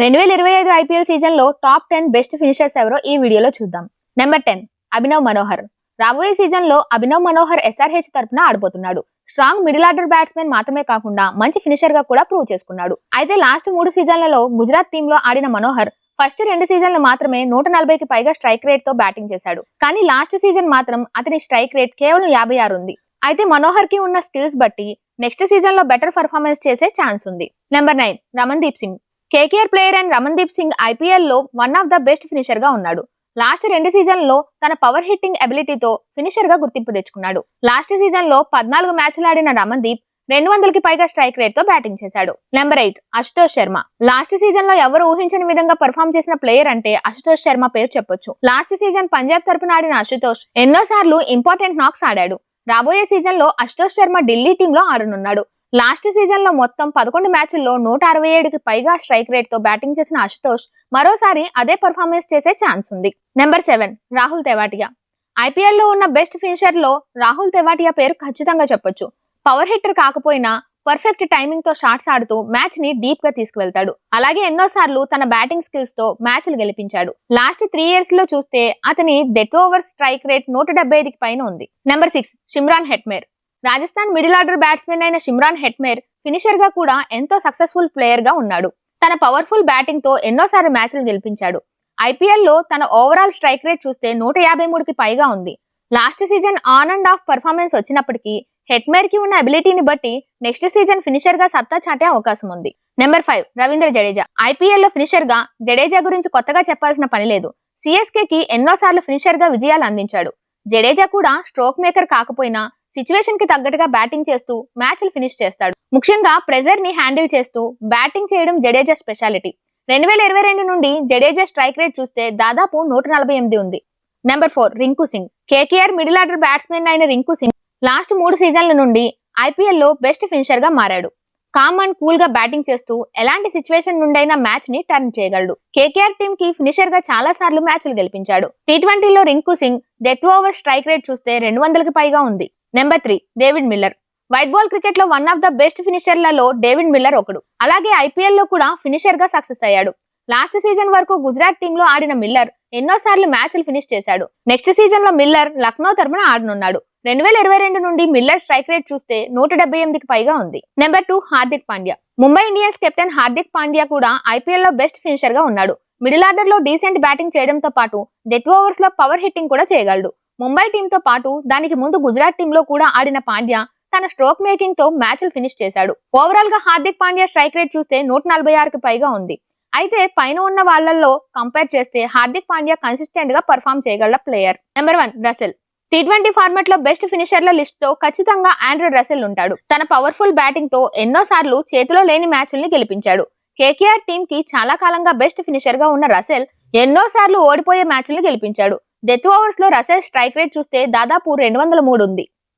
రెండు వేల ఇరవై ఐదు ఐపీఎల్ సీజన్లో టాప్ టెన్ బెస్ట్ ఫినిషర్స్ ఎవరో ఈ వీడియోలో చూద్దాం. Number ten Abhinav Manohar. రాబోయే సీజన్లో అభినవ్ మనోహర్ ఎస్ఆర్హెచ్ తరపున ఆడిపోతున్నాడు స్ట్రాంగ్ మిడిల్ ఆర్డర్ బ్యాట్స్మెన్ మాత్రమే కాకుండా మంచి ఫినిషర్గా కూడా ప్రూవ్ చేసుకున్నాడు. అయితే లాస్ట్ మూడు సీజన్లలో గుజరాత్ టీమ్లో ఆడిన మనోహర్ ఫస్ట్ రెండు సీజన్లు మాత్రమే నూట నలభైకి పైగా స్ట్రైక్ రేట్తో బ్యాటింగ్ చేశాడు. కానీ లాస్ట్ సీజన్ మాత్రం అతని స్ట్రైక్ రేట్ కేవలం యాభై ఆరు ఉంది. అయితే మనోహర్కి ఉన్న స్కిల్స్ బట్టి నెక్స్ట్ సీజన్లో బెటర్ పర్ఫార్మెన్స్ చేసే ఛాన్స్ ఉంది. Number nine Ramandeep Singh. KKR player and Ramandeep Singh ఐపీఎల్లో వన్ ఆఫ్ ద బెస్ట్ ఫినిషర్గా ఉన్నాడు. లాస్ట్ రెండు సీజన్లో తన పవర్ హిట్టింగ్ అబిలిటీతో ఫినిషర్గా గుర్తింపు తెచ్చుకున్నాడు. లాస్ట్ సీజన్లో పద్నాలుగు మ్యాచ్లు ఆడిన రమన్దీప్ రెండు వందలకి పైగా స్ట్రైక్ రేట్తో బ్యాటింగ్ చేశాడు. Number eight Ashutosh Sharma last సీజన్లో ఎవరు ఊహించని విధంగా పర్ఫామ్ చేసిన ప్లేయర్ అంటే అశుతోష్ శర్మ పేరు చెప్పొచ్చు. లాస్ట్ సీజన్ పంజాబ్ తరపున ఆడిన అశుతోష్ ఎన్నో సార్లు ఇంపార్టెంట్ నాక్స్ ఆడాడు. రాబోయే సీజన్లో అశుతోష్ శర్మ ఢిల్లీ టీమ్లో ఆడనున్నాడు. లాస్ట్ సీజన్లో మొత్తం పదకొండు మ్యాచ్ల్లో నూట అరవై ఏడుకి పైగా స్ట్రైక్ రేట్తో బ్యాటింగ్ చేసిన అశుతోష్ మరోసారి అదే పర్ఫార్మెన్స్ చేసే ఛాన్స్ ఉంది. Number seven Rahul Tewatia. ఐపీఎల్లో ఉన్న బెస్ట్ ఫినిషర్లో రాహుల్ తెవాటియా పేరు ఖచ్చితంగా చెప్పొచ్చు. పవర్ హిట్టర్ కాకపోయినా పర్ఫెక్ట్ టైమింగ్తో షాట్స్ ఆడుతూ మ్యాచ్ని డీప్గా తీసుకువెళ్తాడు. అలాగే ఎన్నోసార్లు తన బ్యాటింగ్ స్కిల్స్తో మ్యాచ్లు గెలిపించాడు. లాస్ట్ త్రీ ఇయర్స్లో చూస్తే అతని డెత్ ఓవర్ స్ట్రైక్ రేట్ నూట డెబ్బై ఐదుకి పైన ఉంది. Number six Shimron Hetmyer. Rajasthan middle order batsmen అయిన షిమ్రాన్ హెట్మేర్ ఫినిషర్గా కూడా ఎంతో సక్సెస్ఫుల్ ప్లేయర్గా ఉన్నాడు. తన పవర్ఫుల్ బ్యాటింగ్తో ఎన్నోసార్లు మ్యాచ్లు గెలిపించాడు. ఐపీఎల్లో తన ఓవరాల్ స్ట్రైక్ రేట్ చూస్తే నూట యాభై మూడుకి పైగా ఉంది. Last season on and off performance వచ్చినప్పటికీ హెట్మేర్కి ఉన్న అబిలిటీని బట్టి నెక్స్ట్ సీజన్ ఫినిషర్గా సత్తా చాటే అవకాశం ఉంది. Number five Ravindra Jadeja. ఐపీఎల్లో ఫినిషర్గా జడేజా గురించి కొత్తగా చెప్పాల్సిన పని లేదు. సిఎస్కే కి ఎన్నోసార్లు ఫినిషర్గా విజయాలు అందించాడు. జడేజా కూడా స్ట్రోక్ మేకర్ కాకపోయినా సిచ్యువేషన్కి తగ్గట్టుగా బ్యాటింగ్ చేస్తూ మ్యాచ్లు ఫినిష్ చేస్తాడు. ముఖ్యంగా ప్రెజర్ని హ్యాండిల్ చేస్తూ బ్యాటింగ్ చేయడం జడేజా స్పెషాలిటీ రెండు వేల ఇరవై రెండు నుండి జడేజా స్ట్రైక్ రేట్ చూస్తే దాదాపు నూట నలభై ఎనిమిది ఉంది. Number four Rinku Singh KKR middle order batsmen అయిన రింకు సింగ్ లాస్ట్ మూడు సీజన్ల నుండి ఐపీఎల్లో బెస్ట్ ఫినిషర్గా మారాడు. కామ్ అండ్ కూల్గా బ్యాటింగ్ చేస్తూ ఎలాంటి సిచ్యువేషన్ నుండైనా మ్యాచ్ని టర్న్ చేయగలడు. కేకేఆర్ టీమ్కి ఫినిషర్గా చాలా సార్లు మ్యాచ్లు గెలిపించాడు. టీ ట్వంటీలో Rinku Singh death over strike rate చూస్తే రెండు వందలకి పైగా ఉంది. Number three David Miller white ball క్రికెట్లో వన్ ఆఫ్ ద బెస్ట్ ఫినిషర్లలో డేవిడ్ మిల్లర్ ఒకడు. అలాగే ఐపీఎల్లో కూడా ఫినిషర్గా సక్సెస్ అయ్యాడు. లాస్ట్ సీజన్ వరకు గుజరాత్ టీమ్లో ఆడిన మిల్లర్ ఎన్నో సార్లు మ్యాచ్లు ఫినిష్ చేశాడు. నెక్స్ట్ సీజన్లో మిల్లర్ లక్నో తరపున ఆడనున్నాడు. రెండు వేల ఇరవై రెండు నుండి మిల్లర్ స్ట్రైక్ రేట్ చూస్తే నూట డెబ్బై ఎనిమిదికి పైగా ఉంది. Number two Hardik Pandya Mumbai Indians captain Hardik Pandya కూడా ఐపీఎల్లో బెస్ట్ ఫినిషర్గా ఉన్నాడు. మిడిల్ ఆర్డర్లో డీసెంట్ బ్యాటింగ్ చేయడంతో పాటు డెత్ ఓవర్స్లో పవర్ హిట్టింగ్ కూడా చేయగలడు. ముంబై టీంతో పాటు దానికి ముందు గుజరాత్ టీంలో కూడా ఆడిన పాండ్యా తన స్ట్రోక్ మేకింగ్తో మ్యాచ్లు ఫినిష్ చేశాడు. ఓవరాల్గా హార్దిక్ పాండ్యా స్ట్రైక్ రేట్ చూస్తే నూట నలభై ఆరుకి పైగా ఉంది. అయితే పైన ఉన్న వాళ్ళల్లో కంపేర్ చేస్తే హార్దిక్ పాండ్యా కన్సిస్టెంట్గా పర్ఫామ్ చేయగల player number one Russell T twenty ఫార్మాట్లో బెస్ట్ ఫినిషర్ల లిస్ట్తో ఖచ్చితంగా ఆండ్రూ రసెల్ ఉంటాడు. తన పవర్ఫుల్ బ్యాటింగ్తో ఎన్నో సార్లు చేతిలో లేని మ్యాచ్ల్ని గెలిపించాడు. కేకేఆర్ టీం కి చాలా కాలంగా బెస్ట్ ఫినిషర్గా ఉన్న రసెల్ ఎన్నో సార్లు ఓడిపోయే మ్యాచ్ల్ని గెలిపించాడు. డెత్ ఓవర్స్లో రసెల్ స్ట్రైక్ రేట్ చూస్తే దాదాపు రెండు వందల మూడు ఉంది.